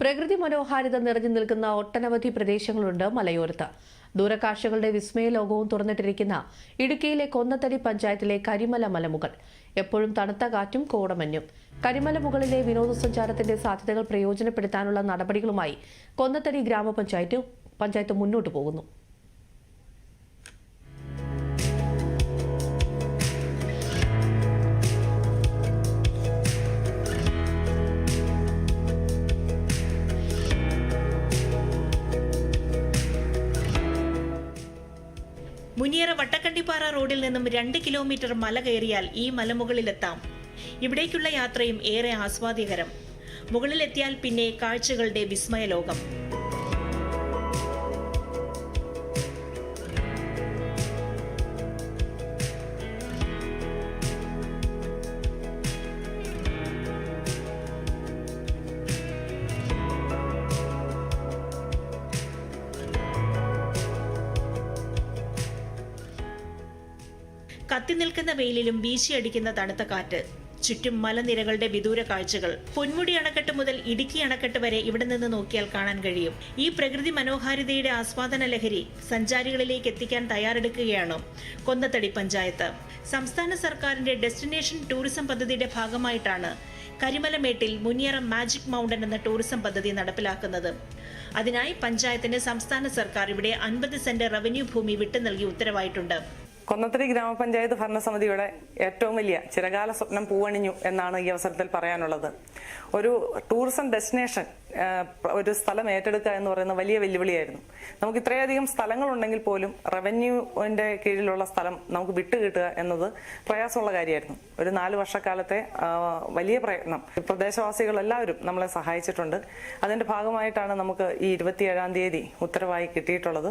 പ്രകൃതി മനോഹാരിത നിറഞ്ഞു നിൽക്കുന്ന ഒട്ടനവധി പ്രദേശങ്ങളുണ്ട് മലയോരത്ത്. ദൂരക്കാഴ്ചകളുടെ വിസ്മയ ലോകവും തുറന്നിട്ടിരിക്കുന്ന ഇടുക്കിയിലെ കൊന്നത്തടി പഞ്ചായത്തിലെ കരിമല മലമുകൾ. എപ്പോഴും തണുത്ത കാറ്റും കോടമഞ്ഞും. കരിമല മുകളിലെ വിനോദസഞ്ചാരത്തിന്റെ സാധ്യതകൾ പ്രയോജനപ്പെടുത്താനുള്ള നടപടികളുമായി കൊന്നത്തടി ഗ്രാമപഞ്ചായത്ത് പഞ്ചായത്ത് മുന്നോട്ടു പോകുന്നു. മുനിയറ വട്ടക്കണ്ടിപ്പാറ റോഡിൽ നിന്നും രണ്ട് കിലോമീറ്റർ മല കയറിയാൽ ഈ മലമുകളിലെത്താം. ഇവിടേക്കുള്ള യാത്രയും ഏറെ ആസ്വാദ്യകരം. മുകളിലെത്തിയാൽ പിന്നെ കാഴ്ചകളുടെ വിസ്മയ ലോകം കത്തി നിൽക്കുന്ന വെയിലിലും വീശിയടിക്കുന്ന തണുത്ത കാറ്റ്. ചുറ്റും മലനിരകളുടെ വിദൂര കാഴ്ചകൾ. പൊന്മുടി അണക്കെട്ട് മുതൽ ഇടുക്കി അണക്കെട്ട് വരെ ഇവിടെ നിന്ന് നോക്കിയാൽ കാണാൻ കഴിയും. ഈ പ്രകൃതി മനോഹാരിതയുടെ ആസ്വാദന ലഹരി സഞ്ചാരികളിലേക്ക് എത്തിക്കാൻ തയ്യാറെടുക്കുകയാണ് കൊന്നത്തടി പഞ്ചായത്ത്. സംസ്ഥാന സർക്കാരിന്റെ ഡെസ്റ്റിനേഷൻ ടൂറിസം പദ്ധതിയുടെ ഭാഗമായിട്ടാണ് കരിമലമേട്ടിൽ മുനിയറ മാജിക് മൗണ്ടൻ എന്ന ടൂറിസം പദ്ധതി നടപ്പിലാക്കുന്നത്. അതിനായി പഞ്ചായത്തിന് സംസ്ഥാന സർക്കാർ ഇവിടെ അൻപത് സെന്റ് റവന്യൂ ഭൂമി വിട്ടു നൽകി ഉത്തരവായിട്ടുണ്ട്. കൊന്നത്തടി ഗ്രാമപഞ്ചായത്ത് ഭരണസമിതിയുടെ ഏറ്റവും വലിയ ചിരകാല സ്വപ്നം പൂവണിഞ്ഞു എന്നാണ് ഈ അവസരത്തിൽ പറയാനുള്ളത്. ഒരു ടൂറിസം ഡെസ്റ്റിനേഷൻ ഒരു സ്ഥലം ഏറ്റെടുക്കുക എന്ന് പറയുന്ന വലിയ വെല്ലുവിളിയായിരുന്നു. നമുക്ക് ഇത്രയധികം സ്ഥലങ്ങൾ ഉണ്ടെങ്കിൽ പോലും റവന്യൂവിന്റെ കീഴിലുള്ള സ്ഥലം നമുക്ക് വിട്ടുകിട്ടുക എന്നത് പ്രയാസമുള്ള കാര്യമായിരുന്നു. ഒരു നാല് വർഷക്കാലത്തെ വലിയ പ്രയത്നം. പ്രദേശവാസികൾ എല്ലാവരും നമ്മളെ സഹായിച്ചിട്ടുണ്ട്. അതിന്റെ ഭാഗമായിട്ടാണ് നമുക്ക് ഈ ഇരുപത്തിയേഴാം തീയതി ഉത്തരവായി കിട്ടിയിട്ടുള്ളത്.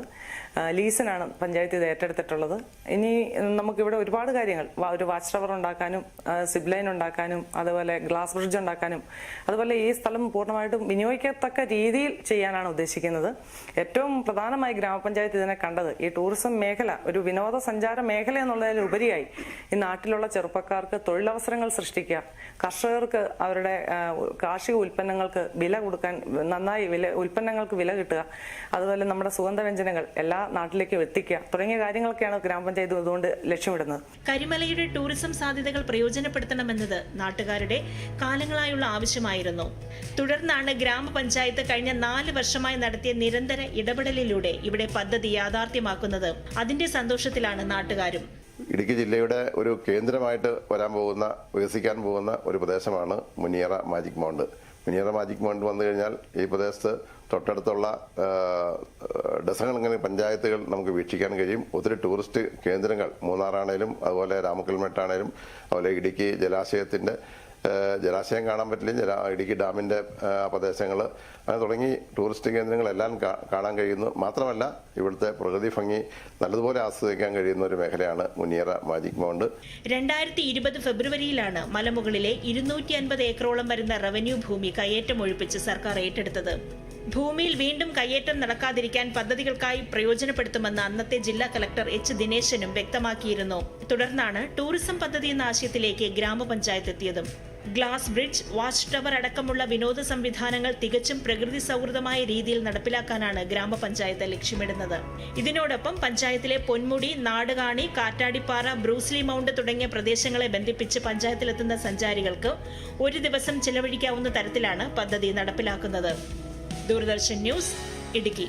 ലീസിനാണ് പഞ്ചായത്ത് ഇത് ഏറ്റെടുത്തിട്ടുള്ളത്. ഇനി നമുക്കിവിടെ ഒരുപാട് കാര്യങ്ങൾ ഒരു വാച്ച് ടവർ ഉണ്ടാക്കാനും സിബ് ലൈൻ ഉണ്ടാക്കാനും അതുപോലെ ഗ്ലാസ് ബ്രിഡ്ജ് ഉണ്ടാക്കാനും അതുപോലെ ഈ സ്ഥലം പൂർണമായിട്ടും വിനിയോഗിക്കത്തക്ക രീതിയിൽ ചെയ്യാനാണ് ഉദ്ദേശിക്കുന്നത്. ഏറ്റവും പ്രധാനമായി ഗ്രാമപഞ്ചായത്ത് ഇതിനെ കണ്ടത് ഈ ടൂറിസം മേഖല ഒരു വിനോദസഞ്ചാര മേഖല എന്നുള്ളതിലുപരിയായി ഈ നാട്ടിലുള്ള ചെറുപ്പക്കാർക്ക് തൊഴിലവസരങ്ങൾ സൃഷ്ടിക്കുക കർഷകർക്ക് അവരുടെ കാർഷിക ഉൽപ്പന്നങ്ങൾക്ക് വില കൊടുക്കാൻ നന്നായി വില ഉൽപ്പന്നങ്ങൾക്ക് വില കിട്ടുക അതുപോലെ നമ്മുടെ സുഗന്ധവ്യഞ്ജനങ്ങൾ എല്ലാ നാട്ടിലേക്കും എത്തിക്കുക തുടങ്ങിയ കാര്യങ്ങളൊക്കെയാണ് ഗ്രാമപഞ്ചായത്ത് ഇതുകൊണ്ട് ലക്ഷ്യമിടുന്നത്. കരിമലയുടെ ടൂറിസം സാധ്യതകൾ പ്രയോജനപ്പെടുത്തണമെന്നത് നാട്ടുകാരുടെ കാലങ്ങളായുള്ള ആവശ്യമായിരുന്നു. തുടർന്നാണ് ഗ്രാമപഞ്ചായത്ത് കഴിഞ്ഞ നാല് വർഷമായി നടത്തിയ നിരന്തര ഇടപെടലിലൂടെ ഇവിടെ പദ്ധതി യാഥാർത്ഥ്യമാക്കുന്നത്. അതിന്റെ സന്തോഷത്തിലാണ് നാട്ടുകാരും. ഇടുക്കി ജില്ലയുടെ ഒരു കേന്ദ്രമായിട്ട് വരാൻ പോകുന്ന വികസിക്കാൻ പോകുന്ന ഒരു പ്രദേശമാണ് Muniyara magic mount. Muniyara magic mount വന്നു കഴിഞ്ഞാൽ ഈ പ്രദേശത്ത് തൊട്ടടുത്തുള്ള ഡസങ്ങൾ ഇങ്ങനെ പഞ്ചായത്തുകൾ നമുക്ക് വീക്ഷിക്കാൻ കഴിയും. ഒത്തിരി ടൂറിസ്റ്റ് കേന്ദ്രങ്ങൾ മൂന്നാറാണേലും അതുപോലെ രാമക്കൽമെട്ടാണേലും അതുപോലെ ഇടുക്കി ജലാശയത്തിന്റെ ആ, ജലാശയം കാണാൻ പറ്റില്ല. ജലാ ഇടുക്കി ഡാമിന്റെ പ്രദേശങ്ങൾ അങ്ങനെ തുടങ്ങി ടൂറിസ്റ്റ് കേന്ദ്രങ്ങളെല്ലാം കാണാൻ കഴിയുന്നു. മാത്രമല്ല ഇവിടുത്തെ പ്രകൃതി ഭംഗി നല്ലതുപോലെ ആസ്വദിക്കാൻ കഴിയുന്ന ഒരു മേഖലയാണ് മുനിയറ മാജിക് മൗണ്ട്. രണ്ടായിരത്തി ഇരുപത് ഫെബ്രുവരിയിലാണ് മലമുകളിലെ ഇരുന്നൂറ്റി അൻപത് ഏക്കറോളം വരുന്ന റവന്യൂ ഭൂമി കയ്യേറ്റം ഒഴിപ്പിച്ച് സർക്കാർ ഏറ്റെടുത്തത്. ഭൂമിയിൽ വീണ്ടും കയ്യേറ്റം നടക്കാതിരിക്കാൻ പദ്ധതികൾക്കായി പ്രയോജനപ്പെടുത്തുമെന്ന് അന്നത്തെ ജില്ലാ കലക്ടർ എച്ച്. ദിനേശനും വ്യക്തമാക്കിയിരുന്നു. തുടർന്നാണ് ടൂറിസം പദ്ധതി എന്ന ആശയത്തിലേക്ക് ഗ്രാമപഞ്ചായത്ത് എത്തിയതും ഗ്ലാസ് ബ്രിഡ്ജ് വാച്ച് ടവർ അടക്കമുള്ള വിനോദ സംവിധാനങ്ങൾ തികച്ചും പ്രകൃതി സൗഹൃദമായ രീതിയിൽ നടപ്പിലാക്കാനാണ് ഗ്രാമപഞ്ചായത്ത് ലക്ഷ്യമിടുന്നത്. ഇതിനോടൊപ്പം പഞ്ചായത്തിലെ Ponmudi Nadukani Kattadippara Bruce Lee mount തുടങ്ങിയ പ്രദേശങ്ങളെ ബന്ധിപ്പിച്ച് പഞ്ചായത്തിലെത്തുന്ന സഞ്ചാരികൾക്ക് ഒരു ദിവസം ചെലവഴിക്കാവുന്ന തരത്തിലാണ് പദ്ധതി നടപ്പിലാക്കുന്നത്. ദൂരദർശൻ ന്യൂസ് ഇടുക്കി